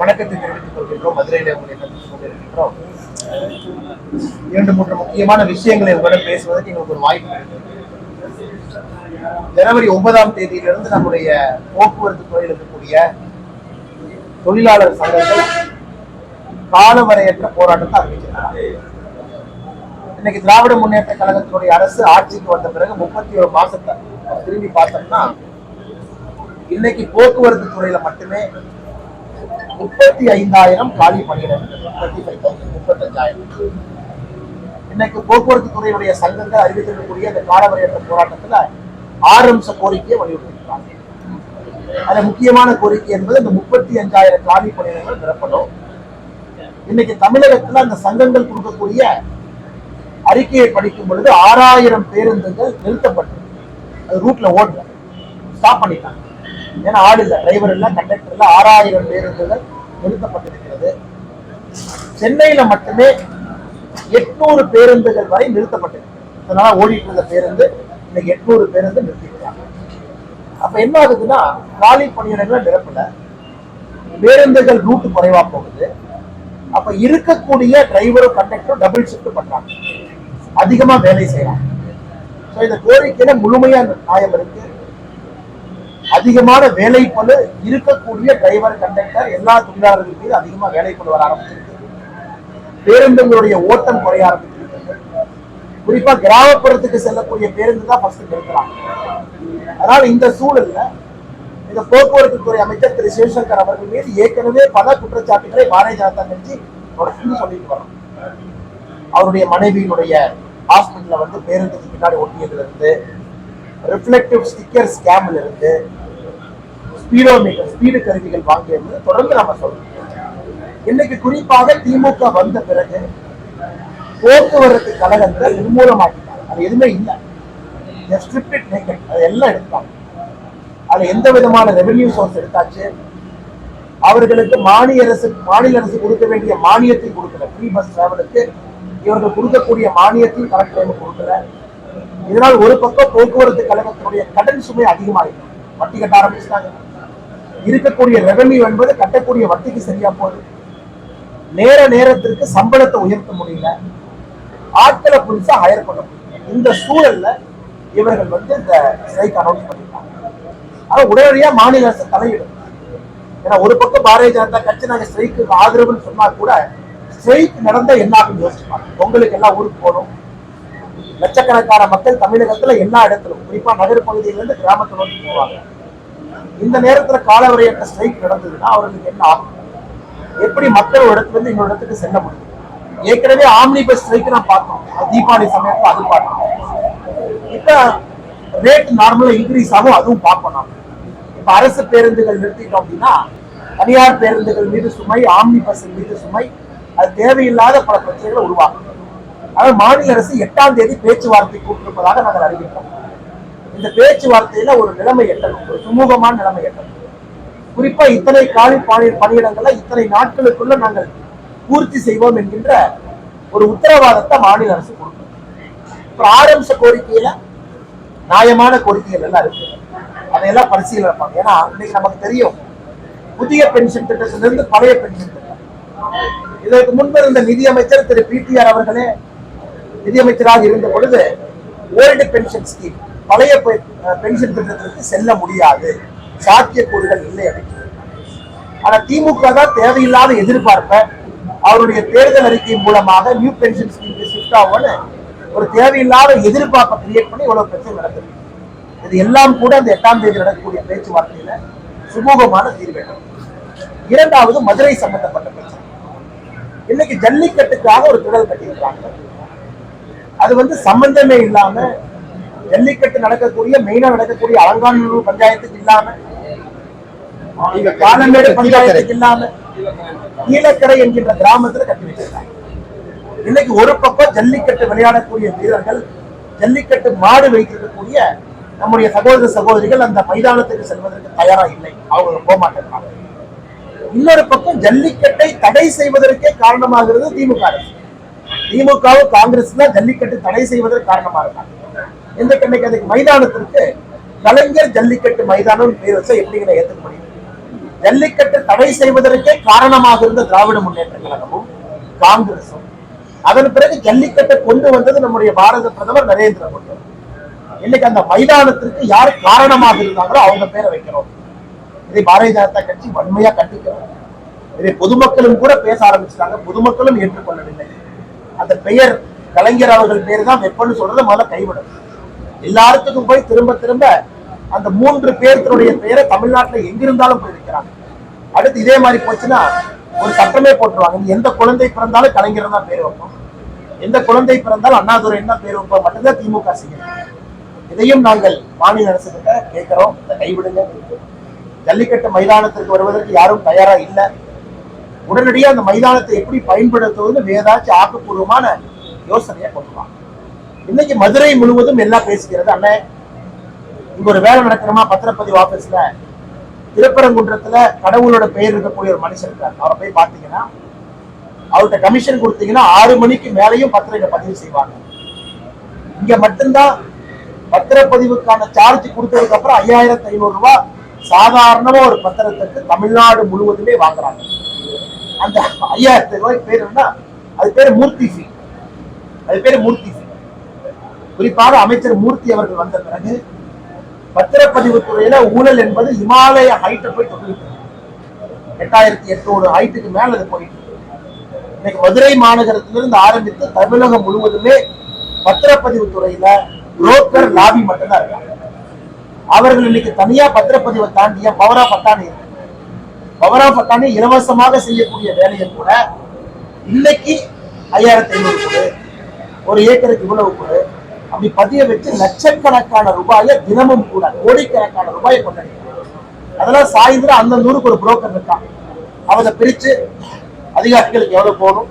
வணக்கத்தை தெரிவித்துக் கொள்கின்றோம். மதுரையில் உங்களை சந்தித்துக் கொண்டிருக்கின்றோம். இரண்டு மூன்று முக்கியமான விஷயங்களை உங்களிடம் பேசுவதற்கு எங்களுக்கு ஒரு வாய்ப்பு ஜனவரி ஒன்பதாம் தேதியிலிருந்து நம்முடைய போக்குவரத்து துறையில் இருக்கக்கூடிய தொழிலாளர் சங்கங்கள் காலவரையற்ற போராட்டத்தை அறிவிக்கிறார் இன்னைக்கு திராவிட முன்னேற்ற கழகத்தினுடைய அரசு ஆட்சிக்கு வந்த பிறகு முப்பத்தி ஒரு மாசத்தை திரும்பி பார்த்தோம்னா இன்னைக்கு போக்குவரத்து துறையில மட்டுமே முப்பத்தி ஐந்தாயிரம் காலி பணியிடங்கள் முப்பத்தி ஃபைவ் தௌசண்ட் முப்பத்தஞ்சாயிரம். இன்னைக்கு போக்குவரத்து துறையுடைய சங்கங்கள் அறிவித்திருக்கக்கூடிய இந்த காலவரையற்ற போராட்டத்துல ஆறு அம்ச கோரிக்கையை வலியுறுத்திருக்கிறாங்க அதுல முக்கியமான கோரிக்கை என்பது இந்த முப்பத்தி அஞ்சாயிரம் காலி பணியிடங்கள் நிரப்பணும் இன்னைக்கு தமிழகத்துல அந்த சங்கங்கள் கொடுக்கக்கூடிய அறிக்கையை படிக்கும் பொழுது ஆறாயிரம் பேருந்துகள் நிறுத்தப்பட்டு அது ரூட்ல ஓடல. ஸ்டாப் பண்ணிட்டாங்க. ஏன்னா ஆடு இல்லை டிரைவர் இல்ல கண்டக்டர் இல்ல ஆறாயிரம் பேருந்துகள் நிறுத்தப்பட்டிருக்கிறது. சென்னையில மட்டுமே எட்நூறு பேருந்துகள் வரை நிறுத்தப்பட்டிருக்கு இதனால ஓடிட்டு இருந்த பேருந்து இன்னைக்கு எட்நூறு பேருந்து நிறுத்திருக்காங்க அப்ப என்ன ஆகுதுன்னா காலி பணியிடங்களை நிரப்பல. பேருந்துகள் ரூட் குறைவா போகுது. அப்ப இருக்கக்கூடிய டிரைவரும் கண்டக்டரும் டபுள் ஷிஃப்ட் பண்றாங்க. அதிகமா வேலை செய்யறாங்க. ஸோ இந்த கோரிக்கையில முழுமையா நியாயம் இருக்கு. அதிகமான வேலை போல இருக்கக்கூடிய டிரைவர் கண்டக்டர் எல்லா தொழிலாளர்கள் மீது வேலை கொண்டு வர ஆரம்பிச்சிருக்கு. பேருந்துகளுடைய ஓட்டம் குறைய ஆரம்பிச்சிருக்கு. குறிப்பா கிராமப்புறத்துக்கு செல்லக்கூடிய பேருந்து தான் ஃபர்ஸ்ட் நிறுத்தலாம். அதனால இந்த சூழல்ல இந்த போக்குவரத்து துறை அமைச்சர் திரு சிவசங்கர் அவர்கள் மீது ஏற்கனவே பல குற்றச்சாட்டுகளை பாரதிய ஜனதா கட்சி தொடர்ந்து சொல்லிட்டு வரோம். அவருடைய மனைவியினுடைய ஹாஸ்பிட்டல்ல வந்து பேருந்துக்கு பின்னாடி ஒட்டியதுல இருந்து ரிஃப்ளெக்டிவ் ஸ்டிக்கர் ஸ்கேம்ல இருந்து ஸ்பீடோமீட்டர் ஸ்பீடு கருவிகள் வாங்கியது. தொடர்ந்து நம்ம சொல்றோம். இன்னைக்கு குறிப்பாக திமுக வந்த பிறகு போக்குவரத்து கழகத்தை நிர்மூலமாக்கிட்டாங்க அது எதுவுமே இல்லை. ஸ்ட்ரிப்ட் நேக்கட் அது எல்லாம் எடுத்தாங்க. அதுல எந்த விதமான ரெவென்யூ சோர்ஸ் எடுத்தாச்சு? அவர்களுக்கு மாநில அரசு மாநில அரசு கொடுக்க வேண்டிய மானியத்தை கொடுக்கல. ஃப்ரீ பஸ் டிராவலுக்கு இவர்கள் கொடுக்கக்கூடிய மானியத்தையும் கரெக்ட் டைம் கொடுக்கல. இதனால் ஒரு பக்கம் போக்குவரத்து கழகத்தினுடைய கடன் சுமை அதிகமாகிடும் வட்டி கட்ட ஆரம்பிச்சிட்டாங்க. இருக்கக்கூடிய ரெவன்யூ என்பது கட்டக்கூடிய வட்டிக்கு சரியா போகுது. நேர நேரத்திற்கு சம்பளத்தை உயர்த்த முடியல. ஆட்களை புதுசா ஹையர் பண்ண முடியல. இந்த சூழல்ல இவர்கள் வந்து இந்த ஸ்ட்ரைக் அனௌன்ஸ் பண்ணிட்டாங்க. ஆனா உடனடியா மாநில அரசு தலையிடும். ஏன்னா ஒரு பக்கம் பாரதிய ஜனதா கட்சி நாங்க ஸ்ட்ரைக்கு ஆதரவுன்னு சொன்னா கூட ஸ்ட்ரைக் நடந்தா என்ன ஆகும் யோசிப்பாங்க பொங்கலுக்கு எல்லாம் ஊருக்கு போகணும். லட்சக்கணக்கான மக்கள் தமிழகத்துல எல்லா இடத்துல குறிப்பா நகர் பகுதியில இருந்து கிராமத்தை நோக்கி போவாங்க. இந்த நேரத்துல காலவரையற்ற ஸ்ட்ரைக் நடந்ததுன்னா அவர்களுக்கு என்ன ஆகும்? எப்படி மக்கள் இடத்துல இருந்து இன்னொரு இடத்துக்கு செல்ல முடியும்? ஏற்கனவே ஆம்னி பஸ் ஸ்ட்ரைக் நான் பார்த்தோம் தீபாவளி சமயத்துல அது பார்த்தோம். இப்ப ரேட் நார்மலா இன்க்ரீஸ் ஆகும் அதுவும் பார்ப்போம் நாம. இப்ப அரசு பேருந்துகள் நிறுத்திட்டோம் அப்படின்னா தனியார் பேருந்துகள் மீது சுமை ஆம்னி பஸ் மீது சுமை அது தேவையில்லாத பல பிரச்சனைகளை உருவாக்கும். ஆனால் மாநில அரசு எட்டாம் தேதி பேச்சுவார்த்தை கூட்டிருப்பதாக நாங்கள் அறிவித்தோம். இந்த பேச்சுவார்த்தையில ஒரு நிலைமை எட்டணும். ஒரு சுமூகமான நிலைமை எட்டணும். குறிப்பா இத்தனை காலி பணி பணியிடங்களை இத்தனை நாட்களுக்குள்ள நாங்கள் பூர்த்தி செய்வோம் என்கின்ற ஒரு உத்தரவாதத்தை மாநில அரசு கொடுக்கும். அப்புறம் ஆரம்ப கோரிக்கையில நியாயமான கோரிக்கைகள் எல்லாம் இருக்கு. அதையெல்லாம் பரிசீலனை பண்ணணும் ஏன்னா இன்னைக்கு நமக்கு தெரியும் புதிய பென்ஷன் திட்டத்திலிருந்து பழைய பென்ஷன் திட்டம். இதற்கு முன்பு இருந்த நிதியமைச்சர் திரு பிடிஆர் அவர்களே நிதியமைச்சராக இருந்த பொழுது ஓல்டு பென்ஷன் ஸ்கீம். பழைய பென்ஷன் திட்டத்திற்கு செல்ல முடியாது. சாத்தியக்கூறுகள் இல்லை அப்படின்னு ஆனா திமுக தான் தேவையில்லாத எதிர்பார்ப்பை அவருடைய தேர்தல் அறிக்கை மூலமாக நியூ பென்ஷன் ஸ்கீம் ஷிஃப்ட் ஆகும்னு ஒரு தேவையில்லாத எதிர்பார்ப்பை கிரியேட் பண்ணி இவ்வளவு பிரச்சனை நடக்குது. இது எல்லாம் கூட அந்த எட்டாம் தேதி நடக்கக்கூடிய பேச்சுவார்த்தையில சுமூகமான தீர்வு இரண்டாவது மதுரை சம்பந்தப்பட்ட பிரச்சனை. இன்னைக்கு ஜல்லிக்கட்டுக்காக ஒரு திடல் கட்டியிருக்காங்க. அது வந்து சம்பந்தமே இல்லாம ஜல்லிக்கட்டு நடக்கக்கூடிய மெயினா நடக்கக்கூடிய அலங்காநல்லூர் பஞ்சாயத்துக்கு இல்லாம இங்க காலமேடு பஞ்சாயத்துக்கு இல்லாம கீழக்கரை என்கின்ற கிராமத்துல கட்டி வச்சிருக்காங்க. இன்னைக்கு ஒரு பக்கம் ஜல்லிக்கட்டு விளையாடக்கூடிய வீரர்கள் ஜல்லிக்கட்டு மாடு வைத்திருக்கக்கூடிய நம்முடைய சகோதர சகோதரிகள் அந்த மைதானத்துக்கு செல்வதற்கு தயாரா இல்லை. அவங்க போக மாட்டேங்கிறாங்க இன்னொரு பக்கம் ஜல்லிக்கட்டை தடை செய்வதற்கே காரணமாகிறது திமுக அரசு. திமுகவும் காங்கிரஸ் தான் ஜல்லிக்கட்டு தடை செய்வதற்கு காரணமா இருக்காங்க. இந்த இன்னைக்கு அதுக்கு மைதானத்திற்கு. கலைஞர் ஜல்லிக்கட்டு மைதானம் பேர் வச்சா எப்படிங்கிற ஏற்றுக்க முடியும்? ஜல்லிக்கட்டு தடை செய்வதற்கே காரணமாக இருந்த திராவிட முன்னேற்ற கழகமும் காங்கிரசும். அதன் பிறகு ஜல்லிக்கட்டை கொண்டு வந்தது நம்முடைய பாரத பிரதமர் நரேந்திர மோடி. இன்னைக்கு அந்த மைதானத்திற்கு யார் காரணமாக இருந்தாங்களோ அவங்க பேரை வைக்கிறோம். இதை பாரதிய ஜனதா கட்சி வன்மையா கண்டிக்கிறோம். இதை பொதுமக்களும் கூட பேச ஆரம்பிச்சிட்டாங்க. பொதுமக்களும் ஏற்றுக்கொள்ளவில்லை. அந்த பெயர் கலைஞர் அவர்கள் பேர் தான் வெப்பன்னு சொல்றதை முதல்ல கைவிடும் எல்லாத்துக்கும் போய் திரும்ப திரும்ப அந்த மூன்று பேர்த்தினுடைய பெயரை தமிழ்நாட்டில் எங்கிருந்தாலும் போய் வைக்கிறாங்க அடுத்து இதே மாதிரி போச்சுன்னா ஒரு சட்டமே போட்டுருவாங்க. எந்த குழந்தை பிறந்தாலும் கலைஞர் தான் பேர் வைப்போம். எந்த குழந்தை பிறந்தாலும் அண்ணாதுரை என்ன பேர் வைப்போம். மட்டும்தான் திமுக செய்யும் இதையும் நாங்கள் மாநில அரசு கிட்ட கேட்கிறோம். இதை கைவிடுங்க. ஜல்லிக்கட்டு மைதானத்திற்கு வருவதற்கு யாரும் தயாரா இல்லை. உடனடியாக அந்த மைதானத்தை எப்படி பயன்படுத்துவதுன்னு ஏதாச்சும் ஆக்கப்பூர்வமான யோசனையை கொண்டுவாங்க இன்னைக்கு மதுரை முழுவதும் எல்லாம் பேசுகிறது. அண்ணே இங்க ஒரு வேலை நடக்கிறமா பத்திரப்பதிவு ஆபீஸ்ல திருப்பரங்குன்றத்துல கடவுளோட பெயர் இருக்கக்கூடிய ஒரு மனுஷன் இருக்கார். அவரை போய் பார்த்தீங்கன்னா அவர்கிட்ட கமிஷன் கொடுத்தீங்கன்னா ஆறு மணிக்கு மேலையும் பத்திரிகை பதிவு செய்வாங்க. இங்க மட்டும்தான் பத்திரப்பதிவுக்கான சார்ஜ் கொடுத்ததுக்கு அப்புறம் ஐயாயிரத்தி ஐநூறு ரூபாய் சாதாரணமா ஒரு பத்திரத்துக்கு தமிழ்நாடு முழுவதுமே வாங்குறாங்க. அந்த ஐயாயிரத்தி ரூபாய் பேர் என்ன அது பேர் மூர்த்தி ஃபீ அது பேர் மூர்த்தி குறிப்பாக அமைச்சர் மூர்த்தி அவர்கள் வந்த பிறகு பத்திரப்பதிவு துறையில ஊழல் என்பது இமாலய ஹைட்டை போய் தொட்டிருக்கு எட்டாயிரத்தி எட்நூறு ஹைட்டுக்கு மேல அது போயிட்டு இன்னைக்கு மதுரை மாநகரத்திலிருந்து ஆரம்பித்து தமிழகம் முழுவதுமே பத்திரப்பதிவு துறையில புரோக்கர் லாபி மட்டும்தான் இருக்காங்க அவர்கள் இன்னைக்கு தனியா பத்திரப்பதிவை தாண்டிய பவரா பட்டாணி இருக்கு. பவரா பட்டாணி இலவசமாக செய்யக்கூடிய வேலையை கூட இன்னைக்கு ஐயாயிரத்தி ஐநூறு ஒரு ஏக்கருக்கு இவ்வளவு கொடு அப்படி பதிய வச்சு லட்சக்கணக்கான ரூபாயை தினமும் கூட கோடிக்கணக்கான ரூபாயை கொண்டடிக்கிறாங்க அதெல்லாம் சாயந்தரம் அந்த ஊருக்கு ஒரு புரோக்கர் இருக்கான். அவங்க பிரிச்சு அதிகாரிகளுக்கு எவ்வளவு போகணும்?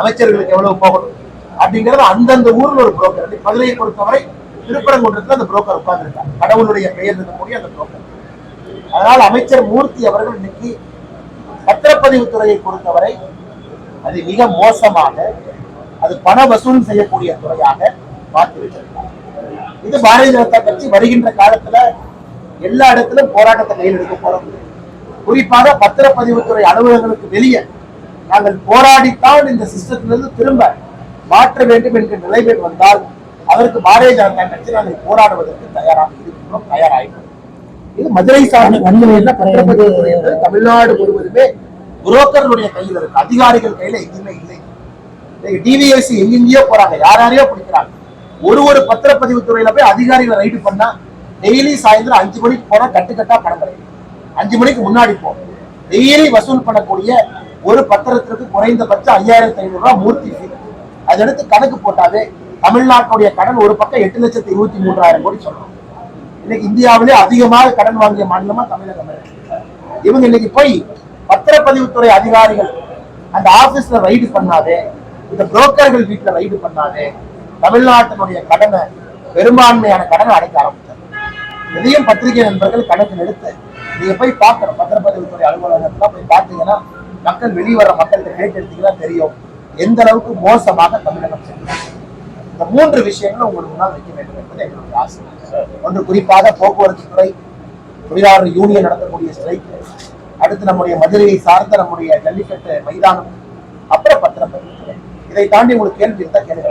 அமைச்சர்களுக்கு எவ்வளவு போகணும்? அப்படிங்கறது அந்தந்த ஊர்ல ஒரு புரோக்கர் மதுரையை பொறுத்தவரை திருப்பரங்குன்றத்துல அந்த புரோக்கர் உட்கார்ந்துருக்காங்க. கடவுளுடைய பெயர் இருக்கக்கூடிய அந்த புரோக்கர் அதனால் அமைச்சர் மூர்த்தி அவர்கள் இன்னைக்கு பத்திரப்பதிவு துறையை பொறுத்தவரை அது மிக மோசமாக அது பண வசூல் செய்யக்கூடிய துறையாக மாற்றி வச்சிருக்காங்க. இது பாரதிய ஜனதா கட்சி வருகின்ற காலத்துல எல்லா இடத்திலும் போராட்டத்தை கையில் எடுக்க போறோம். குறிப்பாக பத்திரப்பதிவுத்துறை அலுவலகங்களுக்கு வெளியே நாங்கள் போராடித்தான் இந்த சிஸ்டத்திலிருந்து திரும்ப மாற்ற வேண்டும் என்கிற நிலைமை வந்தால் அதற்கு பாரதிய ஜனதா கட்சி நாங்கள் போராடுவதற்கு தயாராக இருக்கிறோம் தயாராகிறோம் இது மதுரை சார்ந்த கண்களில் பத்திரப்பதிவுத்துறை தமிழ்நாடு முழுவதுமே புரோக்கர்களுடைய கையில் இருக்கு. அதிகாரிகள் கையில எங்கேயுமே இல்லை. டிவிஎஸ்சி எங்கெங்கேயோ போறாங்க. யார் யாரையோ பிடிக்கிறாங்க. ஒரு ஒரு பத்திரப்பதிவு துறையில போய் அதிகாரிகளை ரைடு பண்ணா டெய்லி சாயந்தரம் அஞ்சு மணிக்கு போனா கட்டுக்கட்டா பணம் கிடைக்கும். அஞ்சு மணிக்கு முன்னாடி போ. டெய்லி வசூல் பண்ணக்கூடிய ஒரு பத்திரத்திற்கு குறைந்தபட்சம் ஐயாயிரத்தி ஐநூறு ரூபாய் மூர்த்தி ஃபீ அதை எடுத்து கணக்கு போட்டாவே தமிழ்நாட்டுடைய கடன் ஒரு பக்கம் எட்டு லட்சத்தி இருபத்தி மூன்றாயிரம் கோடி சொல்றோம். இன்னைக்கு இந்தியாவிலே அதிகமாக கடன் வாங்கிய மாநிலமா தமிழகம் இவங்க இன்னைக்கு போய் பத்திரப்பதிவுத்துறை அதிகாரிகள் அந்த ஆபீஸ்ல ரைடு பண்ணாதே இந்த புரோக்கர்கள் வீட்டுல ரைடு பண்ணாதே. தமிழ்நாட்டினுடைய கடனை பெரும்பான்மையான கடனை அடைக்க ஆரம்பிச்சாங்க இதையும் பத்திரிகை நண்பர்கள் கணக்கில் எடுத்து நீங்க போய் பார்க்கணும். பத்திரப்பதிவுத்துறை அலுவலகத்துல போய் பார்த்தீங்கன்னா மக்கள் வெளியே மக்கள்கிட்ட கேட்டு எடுத்தீங்கன்னா தெரியும். எந்த அளவுக்கு மோசமாக தமிழகம் செல்கிறது இந்த மூன்று விஷயங்களும் உங்களுக்கு முன்னால் வைக்க வேண்டும் என்பது எங்களுடைய ஆசை. ஒன்று குறிப்பாக போக்குவரத்து துறை தொழிலாளர் யூனியன் நடத்தக்கூடிய ஸ்ட்ரைக் அடுத்து நம்முடைய மதுரையை சார்ந்த நம்முடைய ஜல்லிக்கட்டு மைதானம் அப்புறம் பத்திரப்பதிவு இதை தாண்டி உங்களுக்கு கேள்வி இருந்தா கேளுங்க.